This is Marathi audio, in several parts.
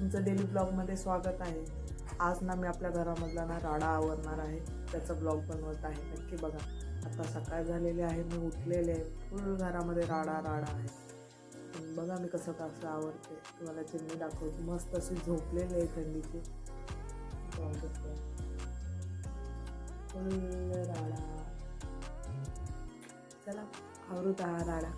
तुमचं डेली ब्लॉगमध्ये स्वागत आहे. आज ना मी आपल्या घरामधला ना राडा आवरणार आहे. त्याचा ब्लॉग बनवत आहे. नक्की बघा. आता सकाळ झालेली आहे. मी उठलेले आहे. फुल घरामध्ये राडा राडा आहे. बघा मी कसं कसं आवडते तुम्हाला चिमणी दाखवते. मस्त अशी झोपलेली आहे थंडीची. फुल राडा. चला आवरूत हा राडा.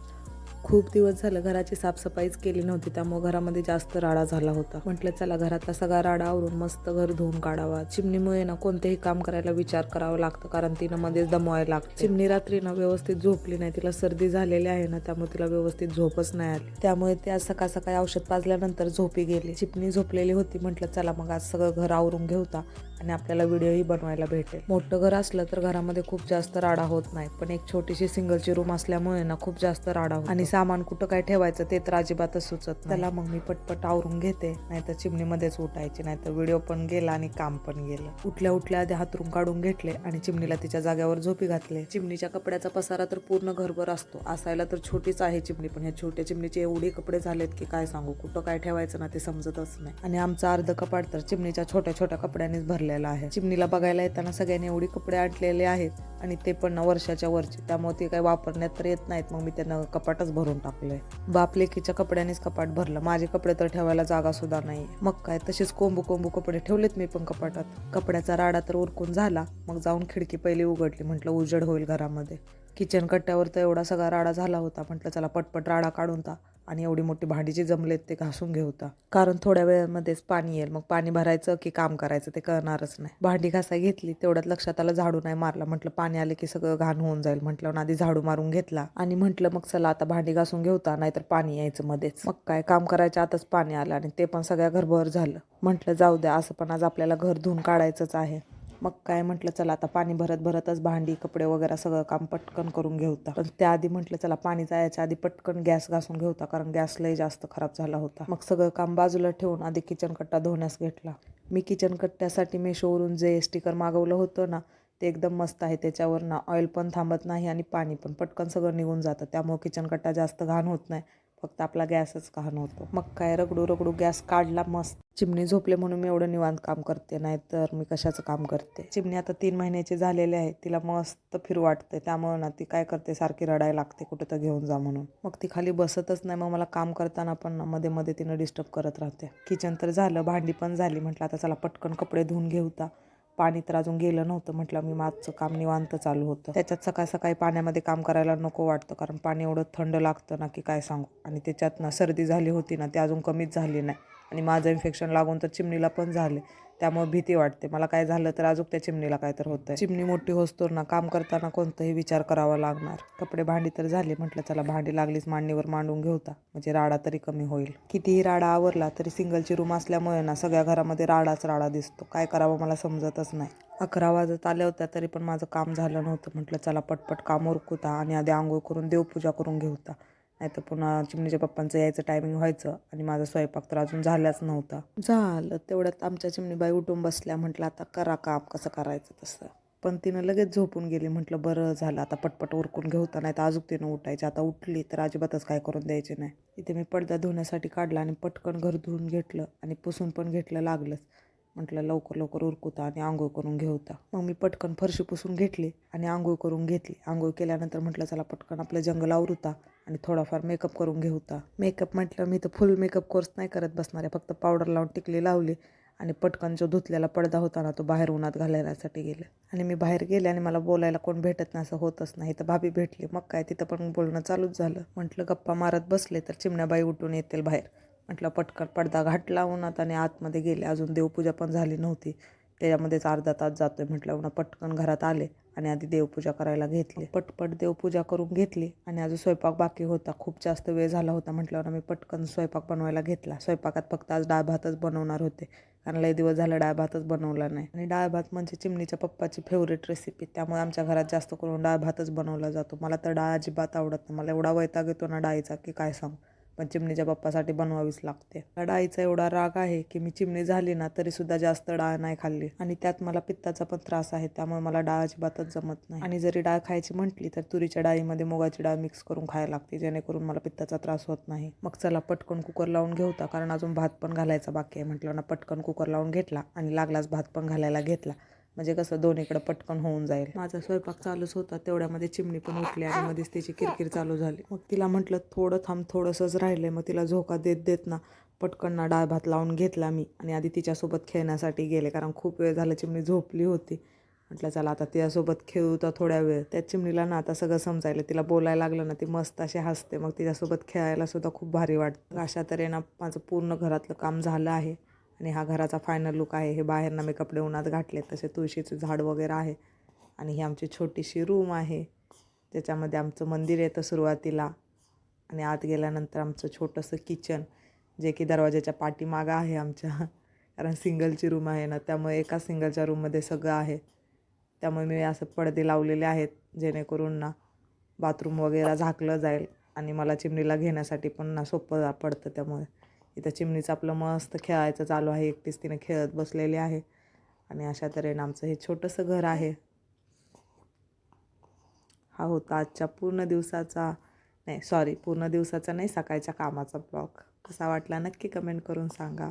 खूप दिवस झालं घराची साफसफाईच केली नव्हती त्यामुळे घरामध्ये जास्त राडा झाला होता. म्हटलं चला घरातला सगळा राडा आवरून मस्त घर धुवून काढावा. चिमणीमुळे ना कोणतेही काम करायला विचार करावा लागतं कारण तिनं मध्येच दमवायला लागतं. चिमणी रात्री ना व्यवस्थित झोपली नाही तिला सर्दी झालेली आहे ना त्यामुळे तिला व्यवस्थित झोपच नाही आली. त्यामुळे ते आज सकाळ सकाळी औषध पाजल्यानंतर झोपी गेली. चिमणी झोपलेली होती म्हटलं चला मग आज सगळं घर आवरून घेऊता आणि आपल्याला व्हिडिओही बनवायला भेटेल. मोठं घर असलं तर घरामध्ये खूप जास्त राडा होत नाही पण एक छोटीशी सिंगलची रूम असल्यामुळे ना खूप जास्त राडा होतो. आणि सामान कुठं काय ठेवायचं ते तर अजिबातच सुचत त्याला मग मी पटपट आवरून घेते नाहीतर चिमणीमध्येच उठायची नाहीतर व्हिडिओ पण गेला आणि काम पण गेलं. उठल्या उठल्या आधी हातरून काढून घेतले आणि चिमणीला तिच्या जाग्यावर झोपी घातले. चिमणीच्या कपड्याचा पसारा तर पूर्ण घरभर असतो. असायला तर छोटीच आहे चिमणी पण ह्या छोट्या चिमणीचे एवढे कपडे झालेत की काय सांगू? कुठं काय ठेवायचं ना ते समजतच नाही. आणि आमचं अर्ध कपाट तर चिमणीच्या छोट्या छोट्या कपड्यांनीच भरले भरलेलं आहे. चिमणीला बघायला येताना सगळ्यांनी एवढी कपडे आणलेले आहेत. आणि ते पण वर्षाच्या वरचे त्यामुळे ते काही वापरण्यात तर येत नाहीत. मग मी त्यांना कपाटच भरून टाकलंय. बाप लेकीच्या कपड्यानेच कपाट भरलं. माझे कपडे तर ठेवायला जागा सुद्धा नाही मग काय तसेच कोंबू कोंबू कपडे ठेवलेत मी पण कपाटात. कपड्याचा राडा तर उरकून झाला. मग जाऊन खिडकी पहिली उघडली. म्हटलं उजड होईल घरामध्ये. किचन कट्ट्यावर तर एवढा सगळा राडा झाला होता. म्हटलं चला पटपट राडा काढून ता. आणि एवढी मोठी भांडी जी जमलेत ते घासून घेऊता कारण थोड्या वेळामध्येच पाणी येईल. मग पाणी भरायचं की काम करायचं ते कळणारच नाही. भांडी घासाय घेतली. तेवढ्यात लक्षात आलं झाडू नाही मारला. म्हटलं पाणी पाणी आले की सगळं घाण होऊन जाईल म्हटलं आधी झाडू मारून घेतला. आणि म्हटलं मग चला आता भांडी घासून घेऊता नाहीतर पाणी यायचं मध्येच. मग काय काम करायच्या आताच पाणी आलं आणि ते पण सगळ्या घरभर झालं. म्हटलं जाऊ द्या असं पण आज आपल्याला घर धुवून काढायचंच आहे. मग काय म्हटलं चला आता पाणी भरत भरतच भांडी कपडे वगैरे सगळं काम पटकन करून घेऊता पण त्याआधी म्हटलं चला पाणी जायच्या आधी पटकन गॅस घासून घेऊता कारण गॅस लय जास्त खराब झाला होता. मग सगळं काम बाजूला ठेवून आधी किचन कट्टा धुण्यास घेतला. मी किचन कट्ट्यासाठी मेशोवरून जे स्टिकर मागवलं होतं ना ते एकदम मस्त आहे. त्याच्यावर ना ऑइल पण थांबत नाही आणि पाणी पण. पटकन सगळं निघून जातं. त्यामुळं किचन कट्टा जास्त घाण होत नाही. फक्त आपला गॅसच घाण होतो. मग काय रगडू रगडू गॅस काढला मस्त. चिमणी झोपले म्हणून मी एवढं निवांत काम करते. नाहीतर मी कशाचं काम करते? चिमणी आता तीन महिन्याची झालेली आहे. तिला मस्त फिर वाटते त्यामुळं ना ती काय करते? सारखी रडायला लागते. कुठं तर घेऊन जा म्हणून. मग ती खाली बसतच नाही. मग मला काम करताना पण मध्ये मध्ये तिनं डिस्टर्ब करत राहते. किचन तर झालं. भांडी पण झाली. म्हटलं आता चला पटकन कपडे धुवून घेऊता पाणी तर अजून गेलं नव्हतं. म्हटलं मी माझं काम निवांत चालू होतं. त्याच्यात सकाळ सकाळी पाण्यामध्ये काम करायला नको वाटतं. कारण पाणी एवढं थंड लागतं ना की काय सांगू. आणि त्याच्यात ना सर्दी झाली होती ना ती अजून कमीच झाली नाही. आणि माझं इन्फेक्शन लागून तर चिमणीला पण झाले. त्यामुळे भीती वाटते. मला काय झालं तर अजून त्या चिमणीला काय तर होतं चिमणी मोठी होस्तोर ना काम करताना कोणताही विचार करावा लागणार. कपडे भांडी तर झाली म्हटलं चला भांडी लागलीच मांडणीवर मांडून घेऊता म्हणजे राडा तरी कमी होईल. कितीही राडा आवरला तरी सिंगलची रूम असल्यामुळे ना सगळ्या घरामध्ये राडाच राडा दिसतो. काय करावं मला समजतच नाही. अकरा वाजत आल्या होत्या तरी पण माझं काम झालं नव्हतं. म्हटलं चला पटपट काम उरकुता आणि आधी आंघोळ करून देवपूजा करून घेऊता नाही तर पुन्हा चिमणीच्या पप्पांचं यायचं टायमिंग व्हायचं आणि माझा स्वयंपाक तर अजून झालाच नव्हता. झालं. तेवढ्यात आमच्या चिमणीबाई उठून बसल्या म्हटलं आता करा काम कसं करायचं तसं. पण तिनं लगेच झोपून गेली म्हटलं बरं झालं आता पटपट उरकून घेऊता नाही तर अजून तिनं उठायची. आता उठली तर अजिबातच काय करून द्यायचे नाही. इथे मी पडदा धुण्यासाठी काढला आणि पटकन घर धुवून घेतलं आणि पुसून पण घेतलं लागलंच. म्हटलं लवकर लवकर उरकुता आणि आंघोळ करून घेऊता मग मी पटकन फरशी पुसून घेतली आणि आंघोळ करून घेतली. आंघोळ केल्यानंतर म्हटलं चला पटकन आपलं जंगल आवरुता आणि थोडाफार मेकअप करून घेऊता मेकअप म्हटलं मी तर फुल मेकअप कोर्स नाही करत बसणार आहे. फक्त पावडर लावून टिकली लावली आणि पटकन जो धुतलेला पडदा होता ना तो बाहेर उन्हात घालण्यासाठी गेले. आणि मी बाहेर गेले आणि मला बोलायला कोण भेटत नाही असं होतच नाही. तर भाभी भेटली मग काय? तिथं पण बोलणं चालूच झालं. म्हटलं गप्पा मारत बसले तर चिमण्याबाई उठून येतील बाहेर. म्हटलं पटकन पडदा घाटला उन्हात आणि आतमध्ये गेले. अजून देवपूजा पण झाली नव्हती. त्याच्यामध्येच अर्धा तास जातोय म्हटलं पटकन घरात आले आणि आधी देवपूजा करायला घेतली. पटपट देवपूजा करून घेतली आणि अजून स्वयंपाक बाकी होता. खूप जास्त वेळ झाला होता म्हटल्यावर मी पटकन स्वयंपाक बनवायला घेतला. स्वयंपाकात फक्त आज डाळ भातच बनवणार होते. कारण लय दिवस झालं डाळ भातच बनवला नाही. आणि डाळ भात म्हणजे चिमणीच्या पप्पाची फेवरेट रेसिपी त्यामुळे आमच्या घरात जास्त करून डाळ भातच बनवला जातो. मला तर डाळ अजिबात आवडत नाही. मला एवढा वैताग येतो ना डाळीचा की काय सांगू. पण चिमणीच्या बाप्पासाठी बनवावीच लागते. डाळीचा एवढा राग आहे की मी चिमणी झाली ना तरी सुद्धा जास्त डाळ नाही खाल्ली. आणि त्यात मला पित्ताचा पण त्रास आहे त्यामुळे मला डाळ अजिबातच जमत नाही. आणि जरी डाळ खायची म्हटली तर तुरीच्या डाळीमध्ये मुगाची डाळ मिक्स करून खायला लागते जेणेकरून मला पित्ताचा त्रास होत नाही. मग चला पटकन कुकर लावून घेऊता कारण अजून भात पण घालायचा बाकी आहे. म्हटलं ना पटकन कुकर लावून घेतला आणि लागलाच भात पण घालायला घेतला. म्हणजे कसं दोन्हीकडं पटकन होऊन जाईल. माझा स्वयंपाक चालूच होता तेवढ्यामध्ये चिमणी पण उठली आणि मध्येच तिची किरकिर चालू झाली. मग तिला म्हटलं थोडं थांब थोडंसंच राहिलंय मग तिला झोका देत देत ना. पटकन ना डाळ भात लावून घेतला मी आणि आधी तिच्यासोबत खेळण्यासाठी गेले कारण खूप वेळ झालं चिमणी झोपली होती. म्हटलं चला आता तिच्यासोबत खेळू तर थोड्या वेळ. त्या चिमणीला ना आता सगळं समजायलं. तिला बोलायला लागलं ना ती मस्त अशी हसते. मग तिच्यासोबत खेळायला सुद्धा खूप भारी वाटतं. अशा तऱ्हेनं माझं पूर्ण घरातलं काम झालं आहे. आणि हा घराचा फायनल लुक आहे. हे बाहेरनं मी कपडे उन्हात घातले तसे तुळशीचं झाड वगैरे आहे. आणि ही आमची छोटीशी रूम आहे. त्याच्यामध्ये आमचं मंदिर येतं सुरुवातीला. आणि आत गेल्यानंतर आमचं छोटंसं किचन जे की दरवाजाच्या पाठीमागं आहे आमच्या. कारण सिंगलची रूम आहे ना त्यामुळे एका सिंगलच्या रूममध्ये सगळं आहे. त्यामुळे मी असं पडदे लावलेले आहेत जेणेकरून ना बाथरूम वगैरे झाकलं जाईल. आणि मला चिमणीला घेण्यासाठी पण ना सोपं पडतं त्यामुळे. इथं चिमणीचं आपलं मस्त खेळायचं चालू आहे. एकटीच तिने खेळत बसलेली आहे. आणि अशा तऱ्हेनं आमचं हे छोटंसं घर आहे. हा होता आजच्या पूर्ण दिवसाचा नाही सॉरी पूर्ण दिवसाचा नाही सकाळच्या कामाचा ब्लॉग कसा वाटला नक्की कमेंट करून सांगा.